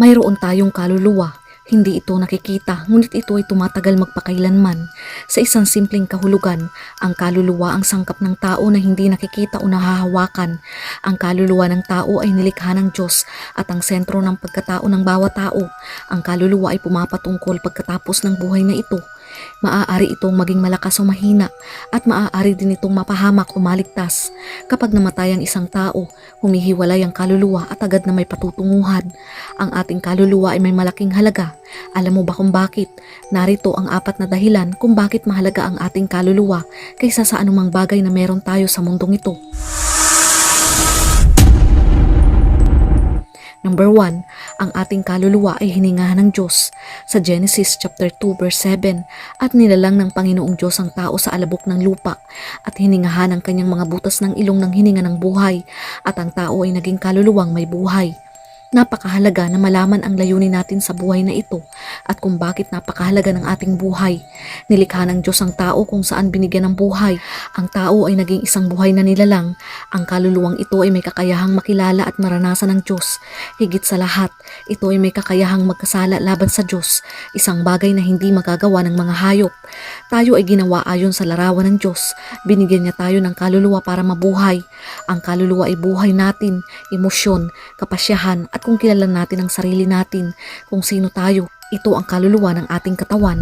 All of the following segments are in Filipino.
Mayroon tayong kaluluwa. Hindi ito nakikita, ngunit ito ay tumatagal magpakailanman. Sa isang simpleng kahulugan, ang kaluluwa ang sangkap ng tao na hindi nakikita o nahahawakan. Ang kaluluwa ng tao ay nilikha ng Diyos at ang sentro ng pagkatao ng bawat tao. Ang kaluluwa ay pumapatungkol pagkatapos ng buhay na ito. Maaari itong maging malakas o mahina at maaari din itong mapahamak o maligtas. Kapag namatay ang isang tao, humihiwalay ang kaluluwa at agad na may patutunguhan. Ang ating kaluluwa ay may malaking halaga. Alam mo ba kung bakit? Narito ang apat na dahilan kung bakit mahalaga ang ating kaluluwa kaysa sa anumang bagay na meron tayo sa mundong ito. Number 1, ang ating kaluluwa ay hiningahan ng Diyos sa Genesis chapter 2 verse 7 at nilalang ng Panginoong Diyos ang tao sa alabok ng lupa at hiningahan ang kanyang mga butas ng ilong ng hininga ng buhay at ang tao ay naging kaluluwang may buhay. Napakahalaga na malaman ang layunin natin sa buhay na ito at kung bakit napakahalaga ng ating buhay. Nilikha ng Diyos ang tao kung saan binigyan ng buhay. Ang tao ay naging isang buhay na nilalang. Ang kaluluwang ito ay may kakayahang makilala at maranasan ng Diyos. Higit sa lahat, ito ay may kakayahang magkasala laban sa Diyos, isang bagay na hindi magagawa ng mga hayop. Tayo ay ginawa ayon sa larawan ng Diyos. Binigyan niya tayo ng kaluluwa para mabuhay. Ang kaluluwa ay buhay natin, emosyon, kapasyahan at kung kilala natin ang sarili natin, kung sino tayo. Ito ang kaluluwa ng ating katawan.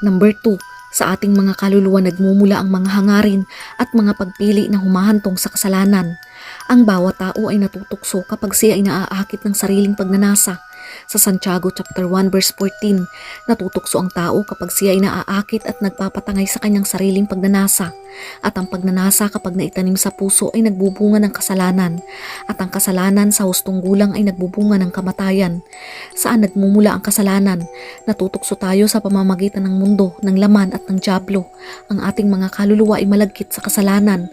Number 2, sa ating mga kaluluwa nagmumula ang mga hangarin at mga pagpili na humahantong sa kasalanan. Ang bawat tao ay natutukso kapag siya ay naaakit ng sariling pagnanasa. Sa Santiago chapter 1 verse 14, natutukso ang tao kapag siya ay naaakit at nagpapatangay sa kanyang sariling pagnanasa. At ang pagnanasa kapag naitanim sa puso ay nagbubunga ng kasalanan. At ang kasalanan sa hustong gulang ay nagbubunga ng kamatayan. Saan nagmumula ang kasalanan? Natutukso tayo sa pamamagitan ng mundo, ng laman at ng diablo. Ang ating mga kaluluwa ay malagkit sa kasalanan.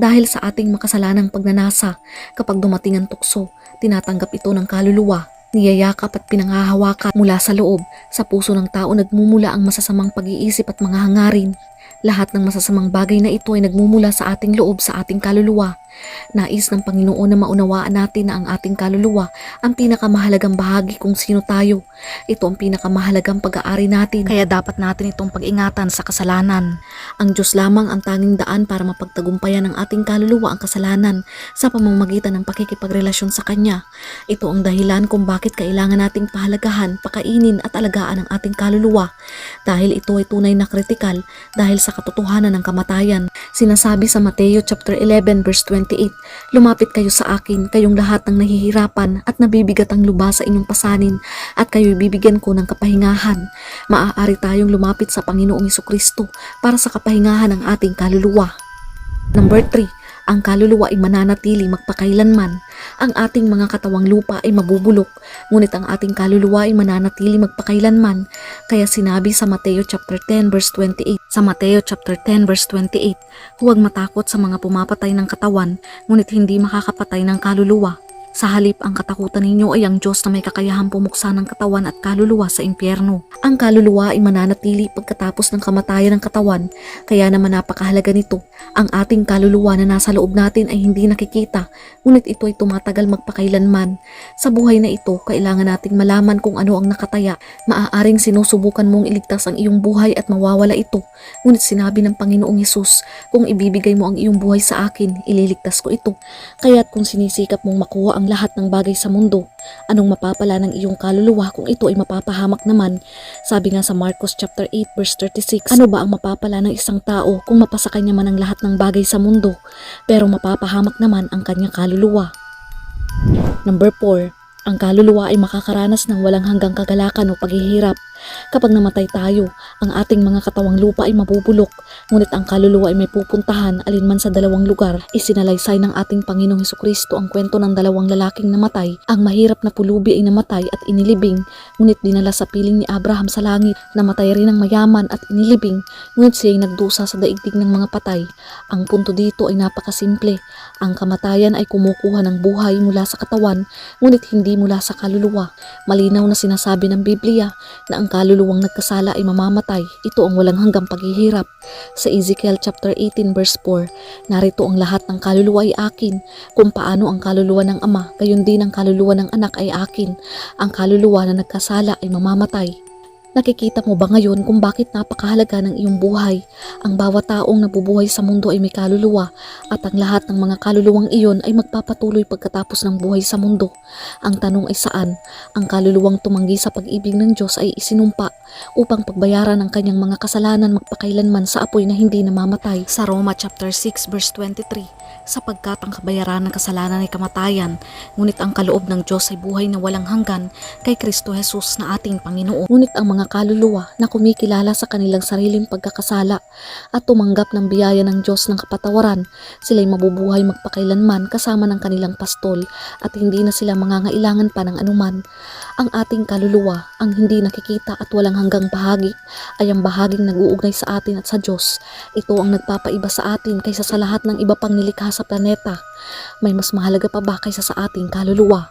Dahil sa ating makasalanang pagnanasa, kapag dumating ang tukso, tinatanggap ito ng kaluluwa niyayakap at pinangahawakan mula sa loob. Sa puso ng tao nagmumula ang masasamang pag-iisip at mga hangarin. Lahat ng masasamang bagay na ito ay nagmumula sa ating loob, sa ating kaluluwa. Nais ng Panginoon na maunawaan natin na ang ating kaluluwa ang pinakamahalagang bahagi kung sino tayo. Ito ang pinakamahalagang pag-aari natin. Kaya dapat natin itong pag-ingatan sa kasalanan. Ang Diyos lamang ang tanging daan para mapagtagumpayan ng ating kaluluwa ang kasalanan sa pamamagitan ng pakikipagrelasyon sa Kanya. Ito ang dahilan kung bakit kailangan nating pahalagahan, pakainin at alagaan ang ating kaluluwa. Dahil ito ay tunay na kritikal dahil sa katotohanan ng kamatayan. Sinasabi sa Mateo chapter 11 verse 28, Lumapit kayo sa akin, kayong lahat ng nahihirapan at nabibigat ang luba sa inyong pasanin at kayo'y bibigyan ko ng kapahingahan. Maaari tayong lumapit sa Panginoong Kristo para sa kapahingahan ng ating kaluluwa. Number 3, ang kaluluwa ay mananatili magpakailanman. Ang ating mga katawang lupa ay mabubulok, ngunit ang ating kaluluwa ay mananatili magpakailanman. Kaya sinabi sa Mateo chapter 10 verse 28, sa Mateo chapter 10 verse 28, huwag matakot sa mga pumapatay ng katawan, ngunit hindi makakapatay ng kaluluwa. Sa halip, ang katakutan ninyo ay ang Diyos na may kakayahang pumuksa ng katawan at kaluluwa sa impyerno. Ang kaluluwa ay mananatili pagkatapos ng kamatayan ng katawan, kaya naman napakahalaga nito. Ang ating kaluluwa na nasa loob natin ay hindi nakikita, ngunit ito ay tumatagal magpakailanman. Sa buhay na ito, kailangan nating malaman kung ano ang nakataya. Maaaring sinusubukan mong iligtas ang iyong buhay at mawawala ito. Ngunit sinabi ng Panginoong Yesus, kung ibibigay mo ang iyong buhay sa akin, ililigtas ko ito. Kaya't kung sinisikap mong makuha ang lahat ng bagay sa mundo, anong mapapala ng iyong kaluluwa kung ito ay mapapahamak naman? Sabi nga sa Marcos chapter 8 verse 36, ano ba ang mapapala ng isang tao kung mapasa kanya man ang lahat ng bagay sa mundo, pero mapapahamak naman ang kanyang kaluluwa? Number 4, ang kaluluwa ay makakaranas ng walang hanggang kagalakan o paghihirap. Kapag namatay tayo, ang ating mga katawang lupa ay mabubulok, ngunit ang kaluluwa ay may pupuntahan alinman sa dalawang lugar. Isinalaysay ng ating Panginoong Heso Kristo ang kwento ng dalawang lalaking namatay. Ang mahirap na pulubi ay namatay at inilibing, ngunit dinala sa piling ni Abraham sa langit. Namatay rin ang mayaman at inilibing, ngunit siya ay nagdusa sa daigdig ng mga patay. Ang punto dito ay napakasimple. Ang kamatayan ay kumukuha ng buhay mula sa katawan, ngunit hindi mula sa kaluluwa. Malinaw na sinasabi ng Biblia na ang kaluluwang nagkasala ay mamamatay. Ito ang walang hanggang paghihirap. Sa Ezekiel chapter 18 verse 4, narito ang lahat ng kaluluwa ay akin. Kung paano ang kaluluwa ng ama, gayon din ang kaluluwa ng anak ay akin. Ang kaluluwa na nagkasala ay mamamatay. Nakikita mo ba ngayon kung bakit napakahalaga ng iyong buhay? Ang bawat taong nabubuhay sa mundo ay may kaluluwa at ang lahat ng mga kaluluwang iyon ay magpapatuloy pagkatapos ng buhay sa mundo. Ang tanong ay saan? Ang kaluluwang tumanggi sa pag-ibig ng Diyos ay isinumpa upang pagbayaran ang kanyang mga kasalanan magpakailanman sa apoy na hindi namamatay. Sa Roma chapter 6 verse 23, sapagkat ang kabayaran ng kasalanan ay kamatayan, ngunit ang kaloob ng Diyos ay buhay na walang hanggan kay Kristo Jesus na ating Panginoon. Ngunit ang mga kaluluwa na kumikilala sa kanilang sariling pagkakasala at tumanggap ng biyaya ng Diyos ng kapatawaran, sila'y mabubuhay magpakailanman kasama ng kanilang pastol at hindi na sila mangangailangan pa ng anuman. Ang ating kaluluwa, ang hindi nakikita at walang hanggang bahagi, ay ang bahaging nag-uugnay sa atin at sa Diyos. Ito ang nagpapaiba sa atin kaysa sa lahat ng iba pang nilikha sa planeta. May mas mahalaga pa ba kaysa sa ating kaluluwa?